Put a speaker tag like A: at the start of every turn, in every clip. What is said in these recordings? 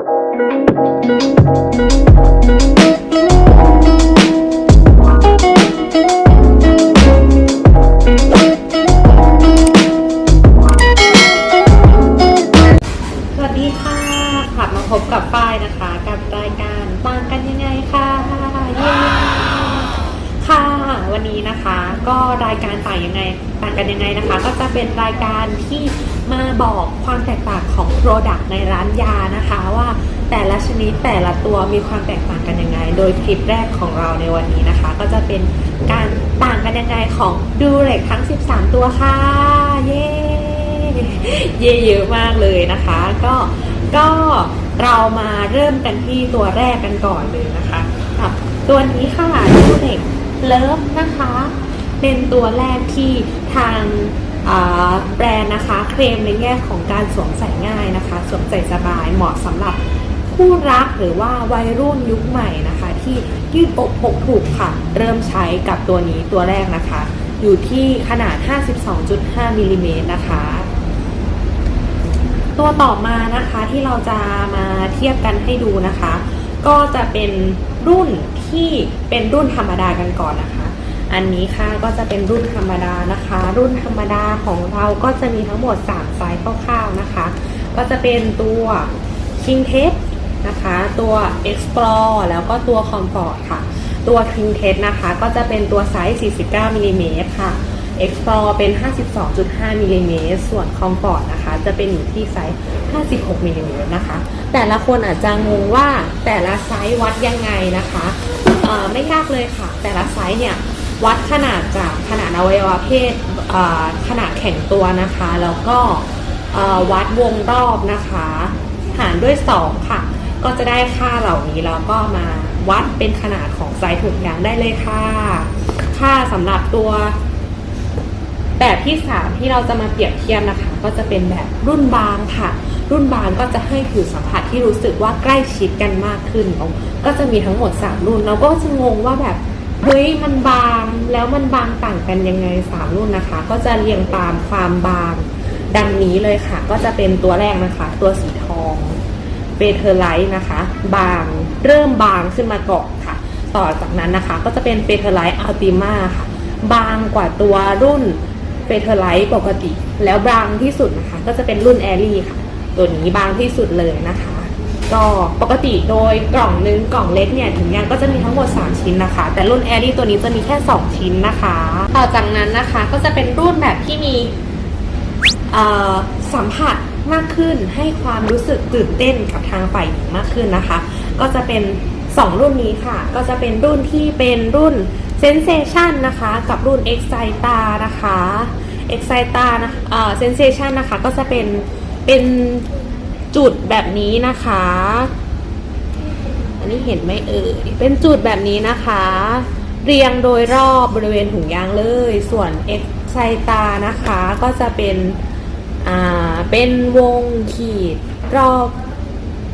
A: สวัสดีค่ะกลับมาพบกับฝ้ายนะคะ กับรายการต่างกันยังไงค่ะเย้ค่ะวันนี้นะคะ ก็รายการต่างยังไงต่างกันยังไงนะคะ ก็จะเป็นรายการที่มาบอกความแตกต่างของ Product ในร้านยา แต่ละชนิดแต่ละตัวมีความแตกต่างกันยังไง โดยคลิปแรกของเราในวันนี้นะคะ ก็จะเป็นการต่างกันยังไงของดูเร็กทั้ง 13 ตัวค่ะ เย้เย่เยอะมากเลยนะคะ ก็ก็เรามาเริ่มกันที่ตัวแรกกันก่อนเลยนะคะกับตัวนี้ค่ะดูเด็กเลิฟนะคะ เป็นตัวแรกที่ทางแบรนด์นะคะ เคลมในแง่ของการสวมใส่ง่ายนะคะ สวมใส่สบายเหมาะสำหรับ คู่รักหรือว่าวัยรุ่นยุคใหม่นะคะ ที่ยืดอกปกถูกค่ะ เริ่มใช้กับตัวนี้ตัวแรกนะคะ อยู่ที่ขนาด 52.5มิลลิเมตรนะคะ ตัวต่อมานะคะที่เราจะมาเทียบกันให้ดูนะคะ ก็จะเป็นรุ่นที่เป็นรุ่นธรรมดากันก่อนนะคะ อันนี้ค่ะก็จะเป็นรุ่นธรรมดานะคะ รุ่นธรรมดาของเราก็จะมีทั้งหมด3ไซส์คร่าวๆนะคะ ก็จะเป็นตัว King t e s t นะคะ ตัว Explore แล้วก็ตัว Comfort ค่ะ ตัว King t e s t นะคะ ก็จะเป็นตัวไซส์ 49มิลลิเมตรค่ะ Explore เป็น 52.5มิลลิเมตรส่วน Comfort นะคะ จะเป็นอยู่ที่ไซส์ 56มิลลิเมตรนะคะ แต่ละคนอาจจะงงว่าแต่ละไซส์วัดยังไงนะคะไม่ยากเลยค่ะ แต่ละไซส์เนี่ยวัดขนาดจากขนาดอวัยวะเพศเอ่อขนาดแข็งตัวนะคะ แล้วก็วัดวงรอบนะคะ หารด้วย 2 ค่ะ ก็จะได้ค่าเหล่านี้แล้วก็มาวัดเป็นขนาดของไซส์ถุงยางได้เลยค่ะ ค่าสำหรับตัวแบบที่ 3 ที่เราจะมาเปรียบเทียบนะคะ ก็จะเป็นแบบรุ่นบางค่ะ รุ่นบางก็จะให้ผิวสัมผัสที่รู้สึกว่าใกล้ชิดกันมากขึ้น ก็จะมีทั้งหมด 3 รุ่นเราก็จะงงว่าแบบเฮ้ยมันบางแล้วมันบางต่างกันยังไง 3 รุ่นนะคะ ก็จะเรียงตามความบางดังนี้เลยค่ะ ก็จะเป็นตัวแรกนะคะ ตัวสีทอง เบเทอร์ไลท์นะคะ บางเริ่มบางขึ้นมาเก่อนค่ะ ต่อจากนั้นนะคะก็จะเป็นเบเทอร์ไลท์อัลติมาค่ะ บางกว่าตัวรุ่นเบเทอร์ไลท์ปกติ แล้วบางที่สุดนะคะ ก็จะเป็นรุ่นแอรี่ค่ะ ตัวนี้บางที่สุดเลยนะคะ ก็ปกติโดยกล่องนึงกล่องเล็กเนี่ยถึงยังก็จะมีทั้งหมด 3 ชิ้นนะคะ แต่รุ่นแอรี่ตัวนี้จะมีแค่ 2 ชิ้นนะคะ ต่อจากนั้นนะคะก็จะเป็นรุ่นแบบที่มีสัมผัส มากขึ้น ให้ความรู้สึกตื่นเต้นกับทางฝ่ายหญิงมากขึ้นนะคะ ก็จะเป็น 2 รุ่นนี้ค่ะ ก็จะเป็นรุ่นที่เป็นรุ่น Sensation นะคะ กับรุ่น Excita นะคะ Excita นะเอ่อ Sensation นะคะ ก็จะเป็น เป็นจุดแบบนี้นะคะ อันนี้เห็นไหมเอ่ย เป็นจุดแบบนี้นะคะ เรียงโดยรอบบริเวณถุงยางเลย ส่วน e x c i t a นะคะ ก็จะเป็น เป็นวงขีดรอบ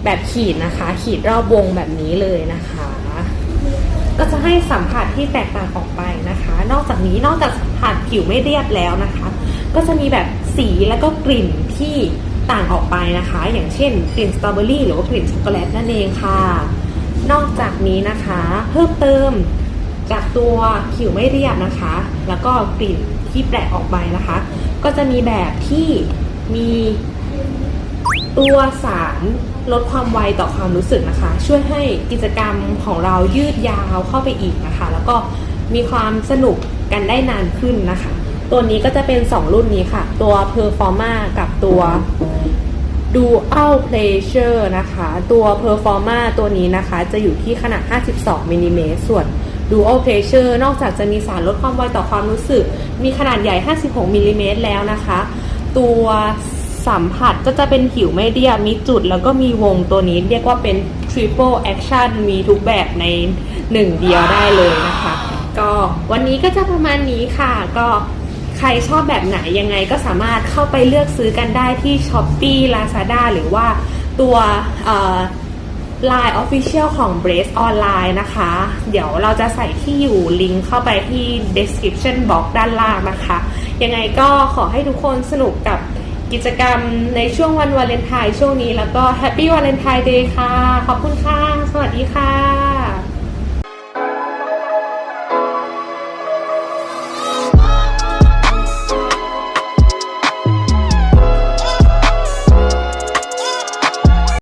A: แบบขีดนะคะ ขีดรอบวงแบบนี้เลยนะคะ ก็จะให้สัมผัสที่แตกต่างออกไปนะคะ นอกจากนี้นอกจากสัมผัสผิวไม่เรียบแล้วนะคะ ก็จะมีแบบสีแล้วก็กลิ่นที่ต่างออกไปนะคะ อย่างเช่นกลิ่นสตรอเบอรี่หรือว่ากลิ่นช็อกโกแลตนั่นเองค่ะ นอกจากนี้นะคะ เพิ่มเติมจากตัวผิวไม่เรียบนะคะ แล้วก็กลิ่นที่แปลกออกไปนะคะ ก็จะมีแบบที่ มีตัวสารลดความไวต่อความรู้สึกนะคะ ช่วยให้กิจกรรมของเรายืดยาวเข้าไปอีกนะคะ แล้วก็มีความสนุกกันได้นานขึ้นนะคะ ตัวนี้ก็จะเป็น 2 รุ่นนี้ค่ะ ตัว Performa กับตัว Dual Pleasure นะคะ ตัว Performa ตัวนี้นะคะจะอยู่ที่ขนาด 52มิลลิเมตรส่วน Dual Pleasure นอกจากจะมีสารลดความไวต่อความรู้สึก มีขนาดใหญ่ 56มิลลิเมตรแล้วนะคะ ตัวสัมผัสก็จะเป็นผิวไม่เรียบมีจุดแล้วก็มีวงตัวนี้เรียกว่าเป็น Triple Action มีทุกแบบในหนึ่งเดียวได้เลยนะคะ ก็วันนี้ก็จะประมาณนี้ค่ะ ก็ใครชอบแบบไหนยังไงก็สามารถเข้าไปเลือกซื้อกันได้ที่ s h อ p e e Lazada หรือว่าตัวเอ่อ Line Official ของ Brace Online นะคะ เดี๋ยวเราจะใส่ที่อยู่ลิงก์เข้าไปที่ description box ด้านล่างนะคะ ยังไงก็ขอให้ทุกคนสนุกกับกิจกรรมในช่วงวันวาเลนไทน์ช่วงนี้แล้วก็แฮปปี้วาเลนไทน์เดย์ค่ะ ขอบคุณค่ะ สวัสดีค่ะ